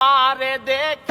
আরে দেখ